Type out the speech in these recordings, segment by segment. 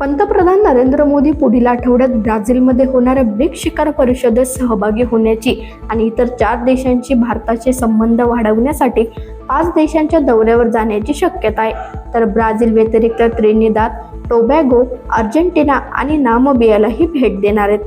पंतप्रधान नरेंद्र मोदी पुढील आठवड्यात ब्राझीलमध्ये होणाऱ्या ब्रिक्स शिखर परिषदेत सहभागी होण्याची आणि इतर चार देशांशी भारताचे संबंध वाढवण्यासाठी पाच देशांच्या दौऱ्यावर जाण्याची शक्यता आहे. तर ब्राझील व्यतिरिक्त त्रिनिदाद टोबॅगो अर्जेंटिना आणि नामबियालाही भेट देणार आहेत.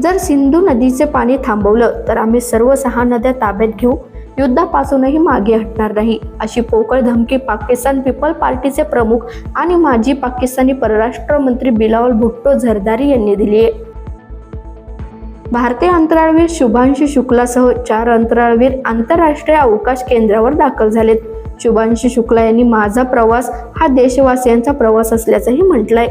जर सिंधू नदीचे पाणी थांबवलं तर आम्ही सर्व सहा नद्या ताब्यात घेऊ. युद्धापासूनही मागे हटणार नाही. अशी पोकळ धमकी पाकिस्तान पीपल पार्टीचे प्रमुख आणि माजी पाकिस्तानी परराष्ट्र मंत्री बिलावल भुट्टो झरदारी यांनी दिली आहे. भारतीय अंतराळवीर शुभांशु शुक्लासह चार अंतराळवीर आंतरराष्ट्रीय अवकाश केंद्रावर दाखल झालेत. शुभांशु शुक्ला यांनी माझा प्रवास हा देशवासियांचा प्रवास असल्याचंही म्हटलंय.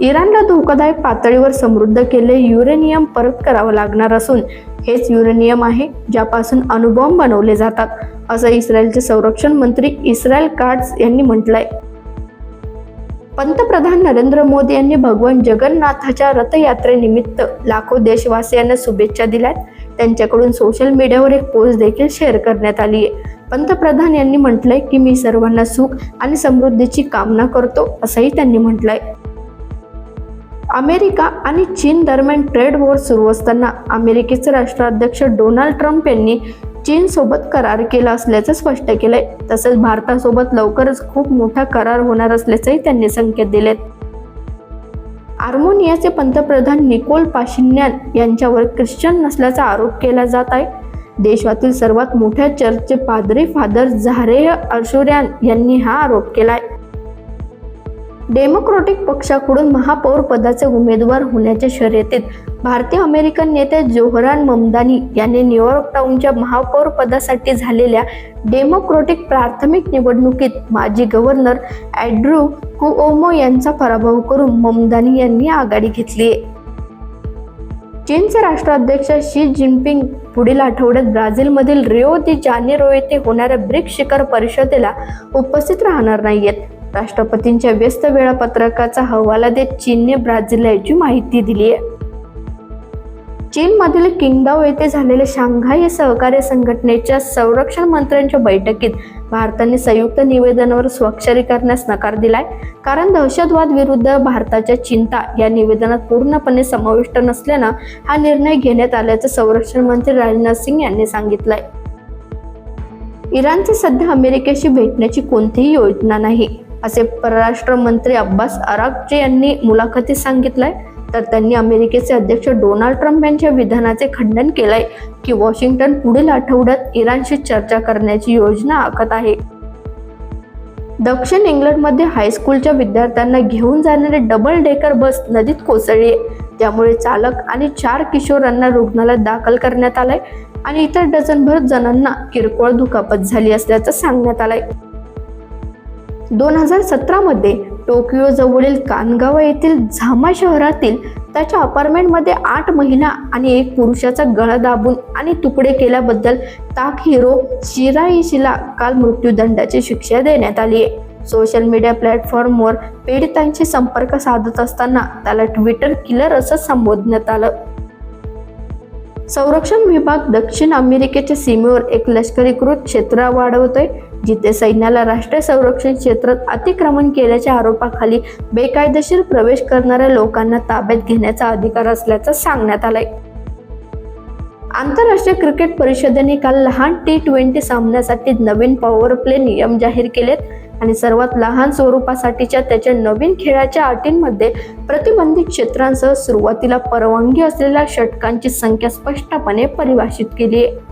इराणला धोकादायक पातळीवर समृद्ध केले युरेनियम परत करावं लागणार असून हेच युरेनियम आहे ज्यापासून अणुबॉम्ब बनवले जातात असं इस्रायलचे संरक्षण मंत्री इस्रायल काट्स यांनी म्हटलंय. पंतप्रधान नरेंद्र मोदी यांनी भगवान जगन्नाथाच्या रथयात्रेनिमित्त लाखो देशवासियांना शुभेच्छा दिल्यात. त्यांच्याकडून सोशल मीडियावर एक पोस्ट देखील शेअर करण्यात आली आहे. पंतप्रधान यांनी म्हटलंय की मी सर्वांना सुख आणि समृद्धीची कामना करतो असंही त्यांनी म्हटलंय. अमेरिका आणि चीन दरम्यान ट्रेड वॉर सुरू असताना अमेरिकेचे राष्ट्राध्यक्ष डोनाल्ड ट्रम्प यांनी चीनसोबत करार केला असल्याचं स्पष्ट केलंय. तसेच भारतासोबत लवकरच खूप मोठा करार होणार असल्याचंही त्यांनी संकेत दिलेत. आर्मोनियाचे पंतप्रधान निकोल पाशिन्यान यांच्यावर ख्रिश्चन नसल्याचा आरोप केला जात आहे. देशातील सर्वात मोठ्या चर्चचे पादरी फादर झारेय अर्शुर्यान यांनी हा आरोप केलाय. डेमोक्रॅटिक पक्षाकडून महापौर पदाचे उमेदवार होण्याच्या शर्यतीत भारतीय अमेरिकन नेते जोहरान ममदानी यांनी न्यूयॉर्क टाऊनच्या महापौर पदासाठी झालेल्या डेमोक्रॅटिक प्राथमिक निवडणुकीत माजी गव्हर्नर ॲड्रू कुओमो यांचा पराभव करून ममदानी यांनी आघाडी घेतली. आहे चीनचे राष्ट्राध्यक्ष शी जिनपिंग पुढील आठवड्यात ब्राझीलमधील रिओ दी जानेरो येथे होणाऱ्या ब्रिक्स शिखर परिषदेला उपस्थित राहणार नाहीयेत. राष्ट्रपतींच्या व्यस्त वेळापत्रकाचा हवाला देत चीनने ब्राझील याची माहिती दिली आहे. चीनमधील किंगदाव येथे झालेल्या शांघाय सहकार्य संघटनेच्या संरक्षण मंत्र्यांच्या बैठकीत भारताने संयुक्त निवेदनावर स्वाक्षरी करण्यास नकार दिलाय. कारण दहशतवाद विरुद्ध भारताच्या चिंता या निवेदनात पूर्णपणे समाविष्ट नसल्यानं हा निर्णय घेण्यात आल्याचं संरक्षण मंत्री राजनाथ सिंग यांनी सांगितलंय. इराणचे सध्या अमेरिकेशी भेटण्याची कोणतीही योजना नाही. असे परराष्ट्र मंत्री अब्बास अराकचे यांनी मुलाखतीत सांगितलंय. तर त्यांनी अमेरिकेचे अध्यक्ष डोनाल्ड ट्रम्प यांच्या विधानाचे खंडन केलंय की वॉशिंग्टन पुढील आठवड्यात इराणशी चर्चा करण्याची योजना आखत आहे. दक्षिण इंग्लंडमध्ये हायस्कूलच्या विद्यार्थ्यांना घेऊन जाणारी डबल डेकर बस नदीत कोसळली त्यामुळे चालक आणि चार किशोरांना रुग्णालयात दाखल करण्यात आलंय आणि इतर डझनभर जणांना किरकोळ दुखापत झाली असल्याचं सांगण्यात आलंय. दोन हजार सतरामध्ये टोकियोजवळील कानगावा येथील झामा शहरातील त्याच्या अपार्टमेंटमध्ये आठ महिला आणि एक पुरुषाचा गळा दाबून आणि तुकडे केल्याबद्दल ताक हिरो शिराईशीला काल मृत्यूदंडाची शिक्षा देण्यात आली आहे. सोशल मीडिया प्लॅटफॉर्मवर पीडितांशी संपर्क साधत असताना त्याला ट्विटर किलर असं संबोधण्यात आलं. संरक्षण विभाग दक्षिण अमेरिकेच्या सीमेवर एक लष्करीकृत क्षेत्र वाढवतोय जिथे सैन्याला राष्ट्रीय संरक्षण क्षेत्रात अतिक्रमण केल्याच्या आरोपाखाली बेकायदेशीर प्रवेश करणाऱ्या लोकांना ताब्यात घेण्याचा अधिकार असल्याचं सांगण्यात आलंय. आंतरराष्ट्रीय क्रिकेट परिषदेने काल लहान टी ट्वेंटी सामन्यासाठी नवीन पॉवर प्ले नियम जाहीर केलेत. आणि सर्वात लहान स्वरूपासाठीच्या त्याच्या नवीन खेळाच्या अटींमध्ये प्रतिबंधित क्षेत्रांसह सुरुवातीला परवानगी असलेल्या षटकांची संख्या स्पष्टपणे परिभाषित केली आहे.